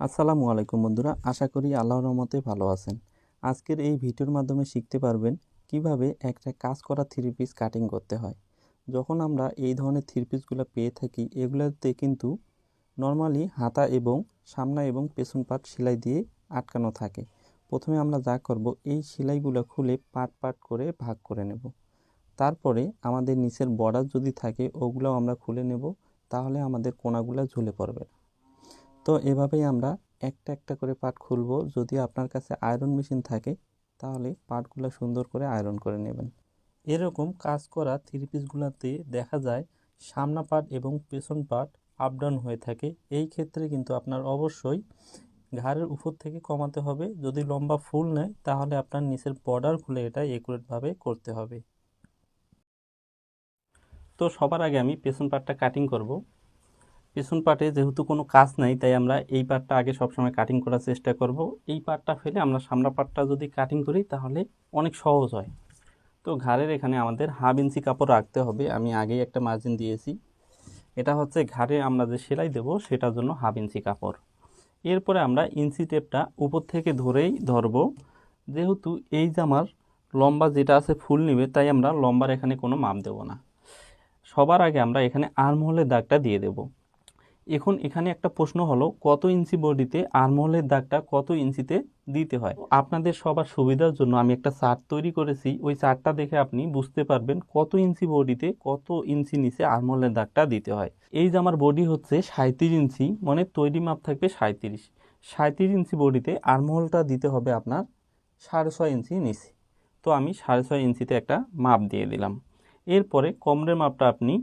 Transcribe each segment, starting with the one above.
আসসালামু আলাইকুম বন্ধুরা, আশা করি আল্লাহর রহমতে ভালো আছেন। আজকের এই ভিডিওর মাধ্যমে শিখতে পারবেন কীভাবে একটা কাজ করা থ্রি পিস কাটিং করতে হয়। যখন আমরা এই ধরনের থ্রি পিসগুলো পেয়ে থাকি, এগুলোতে কিন্তু নর্মালি হাতা এবং সামনা এবং পেছন পাট সেলাই দিয়ে আটকানো থাকে। প্রথমে আমরা যা করব, এই সেলাইগুলো খুলে পাট পাট করে ভাগ করে নেব। তারপরে আমাদের নিচের বর্ডার যদি থাকে ওগুলো আমরা খুলে নেব, তাহলে আমাদের কোনাগুলো ঝুলে পড়বে না। তো এভাবেই আমরা একটা একটা করে পাট খুলব। যদি আপনার কাছে আয়রন মেশিন থাকে, তাহলে পাটগুলো সুন্দর করে আয়রন করে নেবেন। এরকম কাজ করা থ্রি পিসগুলোতে দেখা যায়, সামনা পাট এবং পেছন পাট আপ ডাউন হয়ে থাকে। এই ক্ষেত্রে কিন্তু আপনার অবশ্যই ঘাড়ের উপর থেকে কমাতে হবে। যদি লম্বা ফুল নেয়, তাহলে আপনার নিচের বর্ডার খুলে এটা একুরেটভাবে করতে হবে। তো সবার আগে আমি পেছন পাটটা কাটিং করব। পেছন পাটে যেহেতু কোনো কাজ নাই, তাই আমরা এই পাটটা আগে সবসময় কাটিং করার চেষ্টা করব। এই পাটটা ফেলে আমরা সামনা পাটটা যদি কাটিং করি, তাহলে অনেক সহজ হয়। তো ঘাড়ের এখানে আমাদের হাফ ইঞ্চি কাপড় রাখতে হবে। আমি আগেই একটা মার্জিন দিয়েছি। এটা হচ্ছে ঘাড়ে আমরা যে সেলাই দেব, সেটার জন্য হাফ ইঞ্চি কাপড়। এরপরে আমরা ইঞ্চি টেপটা উপর থেকে ধরেই ধরব। যেহেতু এই জামার লম্বা যেটা আছে ফুল নিবে, তাই আমরা লম্বার এখানে কোনো মাপ দেব না। সবার আগে আমরা এখানে আর্মহোলের দাগটা দিয়ে দেব। এখন এখানে একটা প্রশ্ন হলো, কত ইঞ্চি বডিতে আর্মহোলের দাগটা কত ইঞ্চিতে দিতে হয়? আপনাদের সবার সুবিধার জন্য আমি একটা চার্ট তৈরি করেছি। ওই চার্টটা দেখে আপনি বুঝতে পারবেন কত ইঞ্চি বডিতে কত ইঞ্চি নিচে আর্মহোলের দাগটা দিতে হয়। এই যে আমার বডি হচ্ছে সাঁত্রিশ ইঞ্চি মানে তৈরি মাপ থাকবে সাঁত্রিশ সাঁত্রিশ ইঞ্চি বডিতে আর্মহোলটা দিতে হবে আপনার সাড়ে ছয় ইঞ্চি নিচে। তো আমি সাড়ে ছয় ইঞ্চিতে একটা মাপ দিয়ে দিলাম। এরপরে কমরের মাপটা আপনি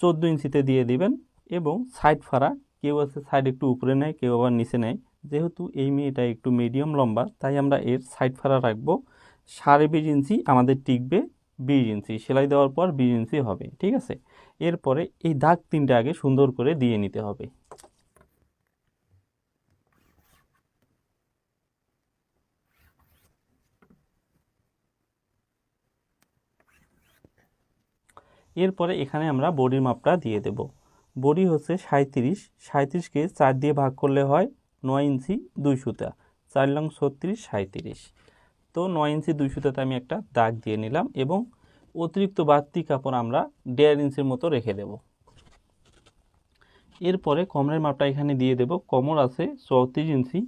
চোদ্দ ইঞ্চিতে দিয়ে দিবেন। এবং সাইড ফাড়া, কেউ আছে সাইড একটু উপরে নেয়, কেউ আবার নিচে নেয়। যেহেতু এই মেয়েটা একটু মিডিয়াম লম্বা, তাই আমরা এর সাইড ফাড়া রাখব। সাড়ে বিশ ইঞ্চি আমাদের টিকবে বিশ ইঞ্চি সেলাই দেওয়ার পর বিশ ইঞ্চি হবে, ঠিক আছে? এরপরে এই দাগ তিনটে আগে সুন্দর করে দিয়ে নিতে হবে। এরপরে এখানে আমরা বডির মাপটা দিয়ে দেব। বডি হচ্ছে সাঁত্রিশ সাঁত্রিশকে চার দিয়ে ভাগ করলে হয় নয় ইঞ্চি দুই সুতা। চার লং ছত্রিশ সাঁত্রিশ তো নয় ইঞ্চি দুই সুতাতে আমি একটা দাগ দিয়ে নিলাম এবং অতিরিক্ত বাড়তি কাপড় আমরা দেড় ইঞ্চির মতো রেখে দেব। এরপরে কমরের মাপটা এখানে দিয়ে দেব। কমর আছে চৌত্রিশ ইঞ্চি।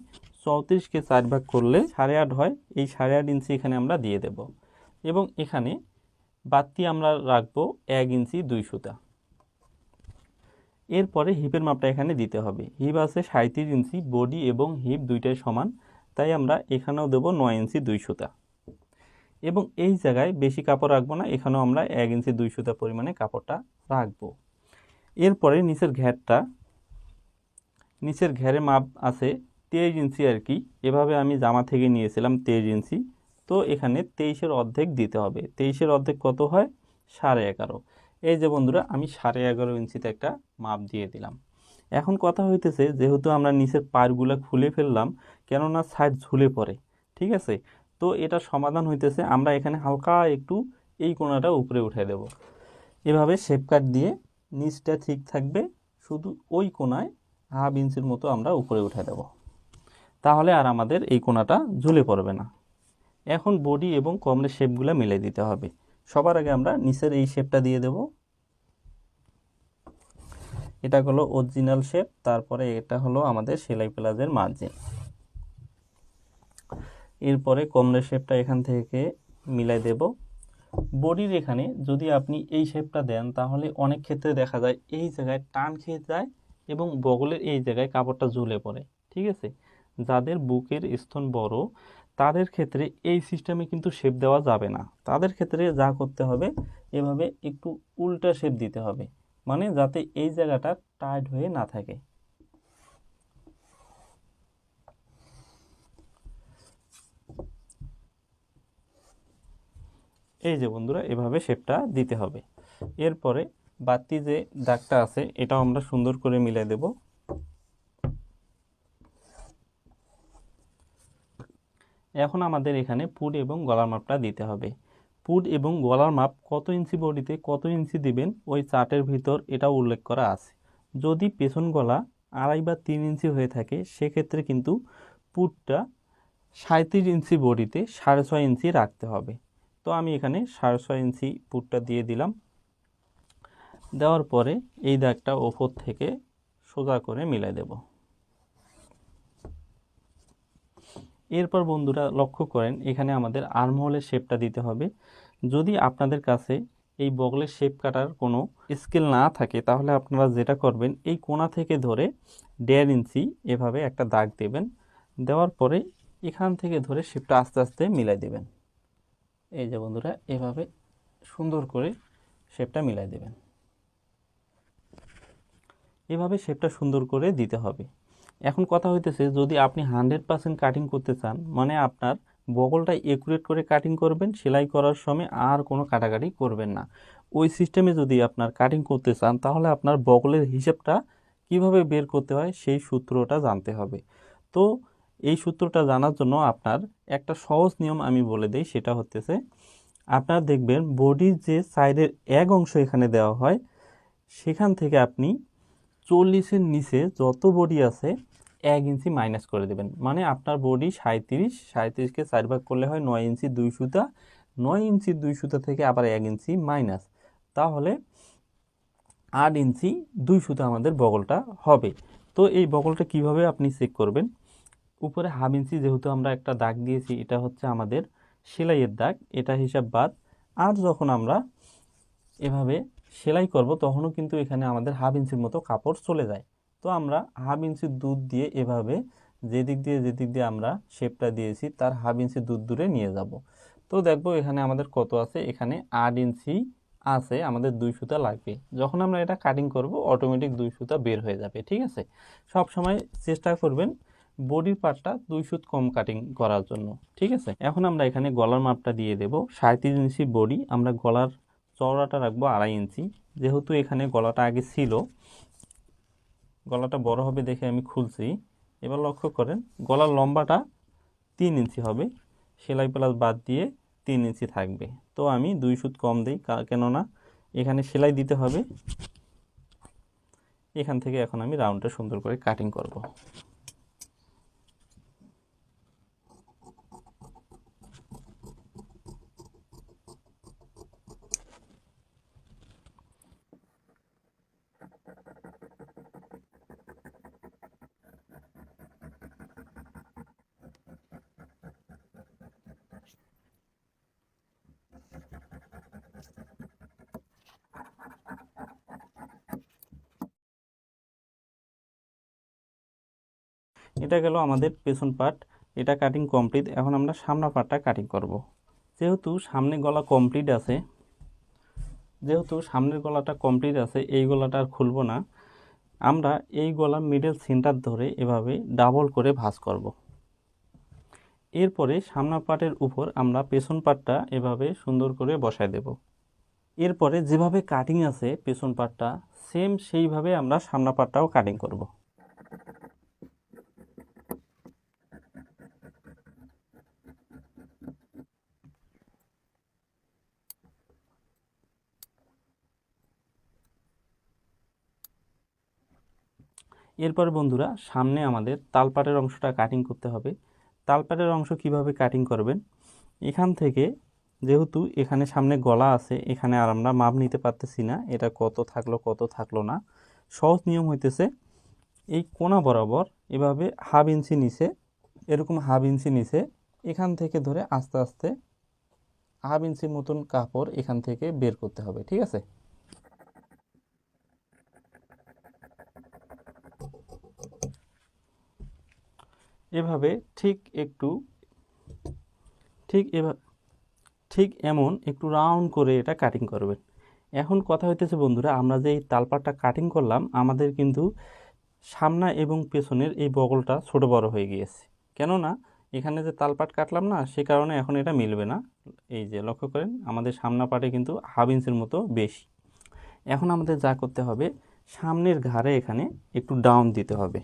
চৌত্রিশকে চার ভাগ করলে সাড়ে আট হয়। এই সাড়ে আট ইঞ্চি এখানে আমরা দিয়ে দেব। এবং এখানে বাড়তি আমরা রাখব এক ইঞ্চি দুই সুতা। এরপরে হিপের মাপটা এখানে দিতে হবে। হিপ আছে সাঁত্রিশ ইঞ্চি, বডি এবং হিপ দুইটাই সমান, তাই আমরা এখানেও দেবো নয় ইঞ্চি দুই সুতা। এবং এই জায়গায় বেশি কাপড় রাখব না, এখানেও আমরা এক ইঞ্চি দুই সুতা পরিমাণে কাপড়টা রাখব। এরপরে নিচের ঘ্যারটা নিচের ঘ্যারে মাপ আছে তেইশ ইঞ্চি আর কি, এভাবে আমি জামা থেকে নিয়েছিলাম তেইশ ইঞ্চি। তো এখানে তেইশের অর্ধেক দিতে হবে। তেইশের অর্ধেক কত হয়? সাড়ে এগারো। এই যে বন্ধুরা, আমি সাড়ে এগারো ইঞ্চিতে একটা মাপ দিয়ে দিলাম। এখন কথা হইতেছে, যেহেতু আমরা নিচের পারগুলো খুলে ফেললাম, কেননা সাইড ঝুলে পড়ে, ঠিক আছে? তো এটা সমাধান হইতেছে, আমরা এখানে হালকা একটু এই কোণাটা উপরে উঠে দেব। এভাবে শেপ কাট দিয়ে নিচটা ঠিক থাকবে, শুধু ওই কোণায় হাফ ইঞ্চির মতো আমরা উপরে উঠে দেব। তাহলে আর আমাদের এই কোণাটা ঝুলে পড়বে না। এখন বডি এবং কমরের শেপগুলো মিলে দিতে হবে। সবার আগে আমরা নিচের এই শেপটা দিয়ে দেব। এটা হলো অরিজিনাল শেপ তারপরে এটা হলো আমাদের সেলাই প্লাজের মার্জিন এরপরে কমরের শেপটা এখান থেকে মিলাই দেব। বডির এখানে যদি আপনি এই শেপটা দেন, তাহলে অনেক ক্ষেত্রে দেখা যায় এই জায়গায় টান খেয়ে যায় এবং বগলের এই জায়গায় কাপড়টা ঝুলে পড়ে, ঠিক আছে? যাদের বুকের স্তন বড় তাদের ক্ষেত্রে এই সিস্টেমে কিন্তু শেপ দেওয়া যাবে না। তাদের ক্ষেত্রে যা করতে হবে, এভাবে একটু উল্টা শেপ দিতে হবে। মানে যাতে এই জায়গাটা টাইট হয়ে না থাকে। এই যে বন্ধুরা, এভাবে শেপটা দিতে হবে। এরপরে বাতি যে দাগটা আছে, এটাও আমরা সুন্দর করে মিলাই দেব। এখন আমাদের এখানে পুট এবং গলার মাপটা দিতে হবে। পুট এবং গলার মাপ কত ইঞ্চি বডিতে কত ইঞ্চি দিবেন, ওই চার্টের ভিতর এটা উল্লেখ করা আছে। যদি পেছন গলা আড়াই বা তিন ইঞ্চি হয়ে থাকে, সেক্ষেত্রে কিন্তু পুটটা সাঁত্রিশ ইঞ্চি বডিতে সাড়ে ছয় ইঞ্চি রাখতে হবে। তো আমি এখানে সাড়ে ছয় ইঞ্চি পুটটা দিয়ে দিলাম। দেওয়ার পরে এই দাগটা ওপর থেকে সোজা করে মিলাই দেব। এরপর বন্ধুরা লক্ষ্য করেন, এখানে আমাদের আর্মহোলের শেপটা দিতে হবে। যদি আপনাদের কাছে এই বগলের শেপ কাটার কোনো স্কেল না থাকে, তাহলে আপনারা যেটা করবেন, এই কোণা থেকে ধরে দেড় ইঞ্চি এভাবে একটা দাগ দেবেন। দেওয়ার পরে এখান থেকে ধরে শেপটা আস্তে আস্তে মিলাই দেবেন। এই যে বন্ধুরা, এভাবে সুন্দর করে শেপটা মিলাই দেবেন। এভাবে শেপটা সুন্দর করে দিতে হবে। এখন কথা হইতেছে, যদি আপনি হান্ড্রেড পার্সেন্ট কাটিং করতে চান মানে আপনার বগলটা একুরেট করে কাটিং করবেন, সেলাই করার সময় আর কোনো কাটাকাটি করবেন না। ওই সিস্টেমে যদি আপনার কাটিং করতে চান, তাহলে আপনার বগলের হিসাবটা কীভাবে বের করতে হয়, সেই সূত্রটা জানতে হবে। তো এই সূত্রটা জানার জন্য আপনার একটা সহজ নিয়ম আমি বলে দিই, সেটা হতেছে আপনার দেখবেন বডির যে সাইডের এক অংশ এখানে দেওয়া হয়, সেখান থেকে আপনি চল্লিশের নিচে যত বডি আছে, এক ইঞ্চি মাইনাস করে দেবেন। মানে আপনার বডি সাঁত্রিশ সাঁত্রিশকে চার ভাগ করলে হয় নয় ইঞ্চি দুই সুতা। নয় ইঞ্চি দুই সুতা থেকে আবার এক ইঞ্চি মাইনাস তাহলে আট ইঞ্চি দুই সুতা আমাদের বগলটা হবে। তো এই বগলটা কীভাবে আপনি চেক করবেন? উপরে হাফ ইঞ্চি যেহেতু আমরা একটা দাগ দিয়েছি, এটা হচ্ছে আমাদের সেলাইয়ের দাগ, এটা হিসাব বাদ। আর যখন আমরা এভাবে সেলাই করব, তখনও কিন্তু এখানে আমাদের হাফ ইঞ্চির মতো কাপড় চলে যায়। তো আমরা হাফ ইঞ্চি দুধ দিয়ে এভাবে যেদিক দিয়ে যেদিক দিয়ে আমরা শেপটা দিয়েছি, তার হাফ ইঞ্চি দুধ দূরে নিয়ে যাব। তো দেখব এখানে আমাদের কত আছে, এখানে আট ইঞ্চি আছে, আমাদের দুই সুতা লাগবে। যখন আমরা এটা কাটিং করব অটোমেটিক দুই সুতা বের হয়ে যাবে, ঠিক আছে? সব সময় চেষ্টা করবেন বডির পার্টটা দুই সুত কম কাটিং করার জন্য, ঠিক আছে? এখন আমরা এখানে গলার মাপটা দিয়ে দেব। সাঁত্রিশ ইঞ্চি বডি আমরা গলার চওড়াটা রাখব আড়াই ইঞ্চি। যেহেতু এখানে গলাটা আগে ছিল, গলাটা বড় হবে দেখে আমি খুলছি। এবার লক্ষ্য করেন, গলার লম্বাটা তিন ইঞ্চি হবে, সেলাই প্লাস বাদ দিয়ে তিন ইঞ্চি থাকবে। তো আমি দুই সুত কম দিই কেননা এখানে সেলাই দিতে হবে। এখান থেকে এখন আমি রাউন্ডটা সুন্দর করে কাটিং করব। এটা গেল আমাদের পেছন পার্ট এটা কাটিং কমপ্লিট এখন আমরা সামনা পার্টটা কাটিং করব। যেহেতু সামনে গলা কমপ্লিট আছে, যেহেতু সামনের গলাটা কমপ্লিট আছে, এই গলাটা আর খুলবো না, আমরা এই গলা মিডল সেন্টার ধরে এভাবে ডাবল করে ভাঁজ করব। এরপরে সামনা পার্টের উপর আমরা পেছন পার্টটা এভাবে সুন্দর করে বসায় দেব। এরপরে যেভাবে কাটিং আছে পেছন পার্টটা সেম সেইভাবে আমরা সামনা পার্টটাও কাটিং করব। এরপর বন্ধুরা, সামনে আমাদের তালপাটের অংশটা কাটিং করতে হবে। তালপাটের অংশ কীভাবে কাটিং করবেন? এখান থেকে যেহেতু এখানে সামনে গলা আছে, এখানে আর আমরা মাপ নিতে পারতেছি না। এটা কত থাকল কত থাকল না। সহজ নিয়ম হইতেছে, এই কোনা বরাবর এভাবে হাফ ইঞ্চি নিচে, এরকম হাফ ইঞ্চি নিচে এখান থেকে ধরে আস্তে আস্তে হাফ ইঞ্চির মতন কাপড় এখান থেকে বের করতে হবে, ঠিক আছে? এভাবে ঠিক একটু, ঠিক এভাবে ঠিক এমন একটু রাউন্ড করে এটা কাটিং করবেন। এখন কথা হইতেছে বন্ধুরা, আমরা যে এই তালপাটটা কাটিং করলাম, আমাদের কিন্তু সামনা এবং পেছনের এই বগলটা ছোট বড় হয়ে গিয়েছে। কেননা, এখানে যে তালপাট কাটলাম না, সে কারণে এখন এটা মিলবে না। এই যে লক্ষ্য করেন, আমাদের সামনা পাটে কিন্তু হাফ ইঞ্চের মতো বেশি। এখন আমাদের যা করতে হবে, সামনের ঘাড়ে এখানে একটু ডাউন দিতে হবে।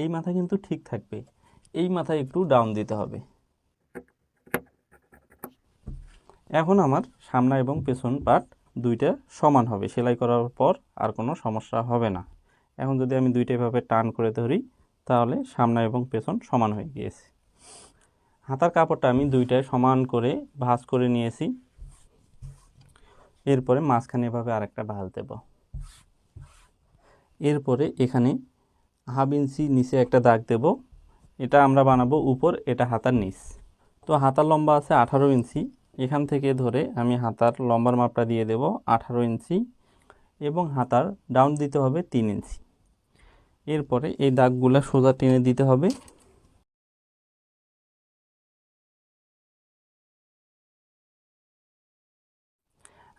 এই মাথা কিন্তু ঠিক থাকবে। এই মাথায় একটু ডাউন দিতে হবে। এখন আমার সামনা এবং পেছন পার্ট দুইটা সমান হবে। সেলাই করার পর আর কোনো সমস্যা হবে না। এখন যদি আমি দুইটা এভাবে টান করে ধরি, তাহলে সামনে এবং পেছন সমান হয়ে গিয়েছে। হাতার কাপড়টা আমি দুইটায় সমান করে ভাঁজ করে নিয়েছি। এরপরে মাঝখানে এভাবে আরেকটা ভাঁজ দেব। এরপরে এখানে হাফ ইঞ্চি নিচে একটা দাগ দেব। এটা আমরা বানাবো উপর, এটা হাতার নিচ। তো হাতার লম্বা আছে আঠারো ইঞ্চি। এখান থেকে ধরে আমি হাতার লম্বার মাপটা দিয়ে দেব আঠারো ইঞ্চি এবং হাতার ডাউন দিতে হবে তিন ইঞ্চি। এরপরে এই দাগগুলো সোজা টেনে দিতে হবে।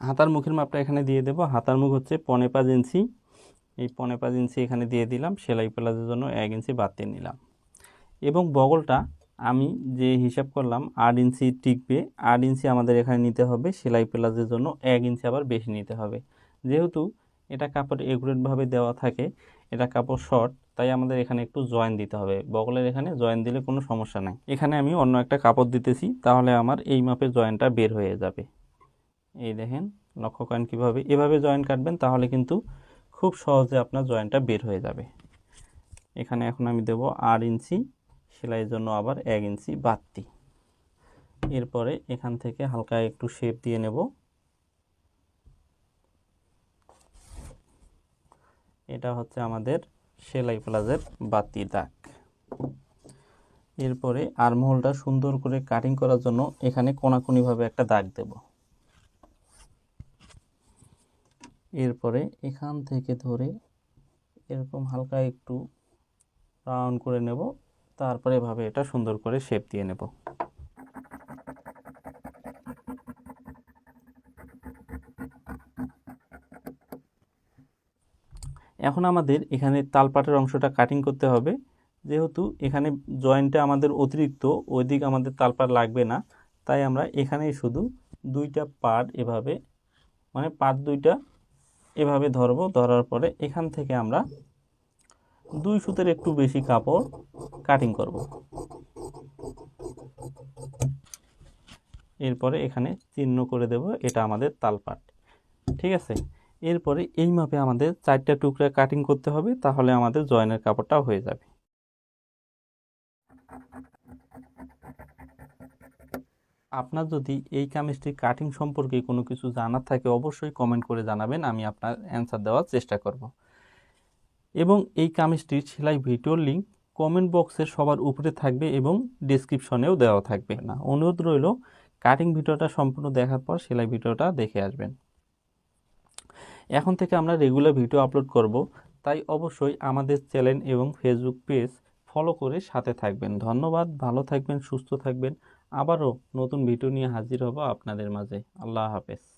হাতার মুখের মাপটা এখানে দিয়ে দেব। হাতার মুখ হচ্ছে পনে পাঁচ ইঞ্চি। এই পনে পাঁচ ইঞ্চি এখানে দিয়ে দিলাম। সেলাই প্লাজের জন্য এক ইঞ্চি বাদ দিয়ে নিলাম। এবং বগলটা আমি যে হিসাব করলাম আট ইঞ্চি টিকবে, আট ইঞ্চি আমাদের এখানে নিতে হবে, সেলাই প্লাজের জন্য এক ইঞ্চি আবার বেশি নিতে হবে। যেহেতু এটা কাপড় এগুরেটভাবে দেওয়া থাকে, এটা কাপড় শর্ট, তাই আমাদের এখানে একটু জয়েন দিতে হবে। বগলের এখানে জয়েন দিলে কোনো সমস্যা নাই। এখানে আমি অন্য একটা কাপড় দিতেছি, তাহলে আমার এই মাপে জয়েনটা বের হয়ে যাবে। এই দেখেন, লক্ষ্য করেন কীভাবে। এভাবে জয়েন কাটবেন, তাহলে কিন্তু খুব সহজে আপনার জয়েনটা বের হয়ে যাবে। এখানে এখন আমি দেব আট ইঞ্চি। সেলাইয়ের জন্য আবার এক ইঞ্চি বাড়তি। এরপরে এখান থেকে হালকা একটু শেপ দিয়ে নেব। এটা হচ্ছে আমাদের সেলাই প্লাজের বাতি দাগ। এরপরে আর্মহোলটা সুন্দর করে কাটিং করার জন্য এখানে কোনাকুনিভাবে একটা দাগ দেব। এরপরে এখান থেকে ধরে এরকম হালকা একটু রাউন্ড করে নেব। তারপরে এভাবে এটা সুন্দর করে শেপ দিয়ে নেব। এখন আমাদের এখানে তালপাটের অংশটা কাটিং করতে হবে। যেহেতু এখানে জয়েন্টে আমাদের অতিরিক্ত, ওইদিক আমাদের তালপাট লাগবে না। তাই আমরা এখানেই শুধু দুইটা পার্ট এভাবে মানে পার্ট দুইটা এভাবে ধরবো। ধরার পরে এখান থেকে আমরা দুই সুতের একটু বেশি কাপড় কাটিং করব। এরপরে এখানে চিহ্ন করে দেব, এটা আমাদের তালপাট ঠিক আছে? এরপরে এই মাপে আমাদের চারটা টুকরা কাটিং করতে হবে, তাহলে আমাদের জয়েনের কাপড়টা হয়ে যাবে। আপনার যদি এই কামিজটির কাটিং সম্পর্কে কোনো কিছু জানার থাকে, অবশ্যই কমেন্ট করে জানাবেন, আমি আপনার অ্যান্সার দেওয়ার চেষ্টা করব। এবং এই কামিজটির সেলাই ভিডিওর লিঙ্ক কমেন্ট বক্সের সবার উপরে থাকবে এবং ডিসক্রিপশনেও দেওয়া থাকবে। না, অনুরোধ রইল কাটিং ভিডিওটা সম্পূর্ণ দেখার পর সেলাই ভিডিওটা দেখে আসবেন। এখন থেকে আমরা রেগুলার ভিডিও আপলোড করব, তাই অবশ্যই আমাদের চ্যানেল এবং ফেসবুক পেজ ফলো করে সাথে থাকবেন। ধন্যবাদ, ভালো থাকবেন, সুস্থ থাকবেন। আবারও নতুন ভিডিও নিয়ে হাজির হব আপনাদের মাঝে। আল্লাহ হাফেজ।